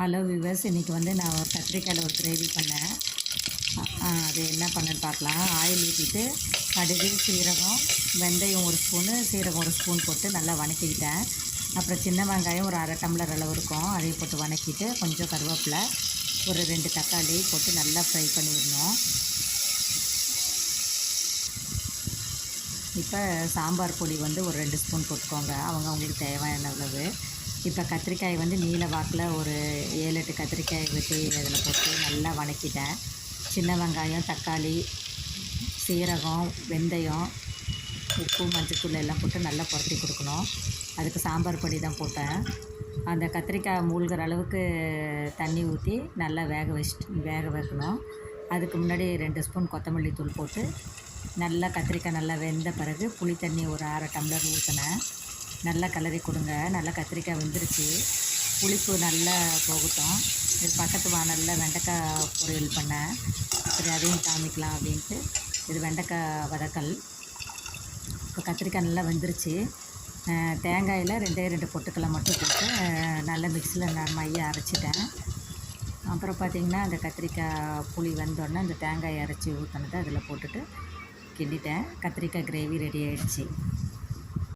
Hello viewers இன்றைக்கி வந்து நான் ஒரு கத்திரிக்காயில் ஒரு கிரேவி பண்ணேன். அது என்ன பண்ணுன்னு பார்க்கலாம். ஆயில் ஊற்றிட்டு கடுகு சீரகம் வெந்தயம் ஒரு ஸ்பூனு சீரகம் ஒரு ஸ்பூன் போட்டு நல்லா வணக்கிக்கிட்டேன். அப்புறம் சின்ன வெங்காயம் ஒரு அரை டம்ளர் அளவு இருக்கும். அதையும் போட்டு வணக்கிட்டு கொஞ்சம் கருவேப்பிலை ஒரு ரெண்டு தக்காளி போட்டு நல்லா ஃப்ரை பண்ணிடணும். இப்போ சாம்பார் பொடி வந்து ஒரு ரெண்டு ஸ்பூன் போட்டுக்கோங்க. அவங்க அவங்களுக்கு தேவையான அளவு இப்போ கத்திரிக்காய் வந்து நீல வாக்கில் ஒரு ஏழு எட்டு கத்திரிக்காய் வெட்டி அதில் போட்டு நல்லா வணக்கிட்டேன். சின்ன வெங்காயம் தக்காளி சீரகம் வெந்தயம் உப்பு மஞ்சத்தூள் எல்லாம் போட்டு நல்லா புரட்டி கொடுக்கணும். அதுக்கு சாம்பார் பொடி தான் போட்டேன். அந்த கத்திரிக்காய் மூழ்கிற அளவுக்கு தண்ணி ஊற்றி நல்லா வேக வச்சுட்டு வேக வைக்கணும். அதுக்கு முன்னாடி ரெண்டு ஸ்பூன் கொத்தமல்லி தூள் போட்டு நல்லா கத்திரிக்காய் நல்லா வெந்த பிறகு புளி தண்ணி ஒரு அரை டம்ளர் ஊற்றினேன் நல்லா கலரி கொடுங்க. நல்லா கத்திரிக்காய் வெந்துருச்சு. புளிப்பு நல்லா போகட்டும். இது பக்கத்து வானலில் வெண்டைக்காய் பொரியல் பண்ணேன் சரி அதையும் காமிக்கலாம் அப்படின்ட்டு. இது வெண்டைக்காய் வதக்கல். இப்போ கத்திரிக்காய் நல்லா வெந்துருச்சு. தேங்காயில் ரெண்டே ரெண்டு பொட்டுக்களை மட்டும் போட்டு நல்லா மிக்சியில் நான் மைய அரைச்சிட்டேன். அப்புறம் பார்த்திங்கன்னா அந்த கத்திரிக்காய் புளி வந்தோடனே அந்த தேங்காய் அரைச்சி ஊற்றினதை அதில் போட்டுட்டு கிண்டிட்டேன். கத்திரிக்காய் கிரேவி ரெடி ஆகிடுச்சி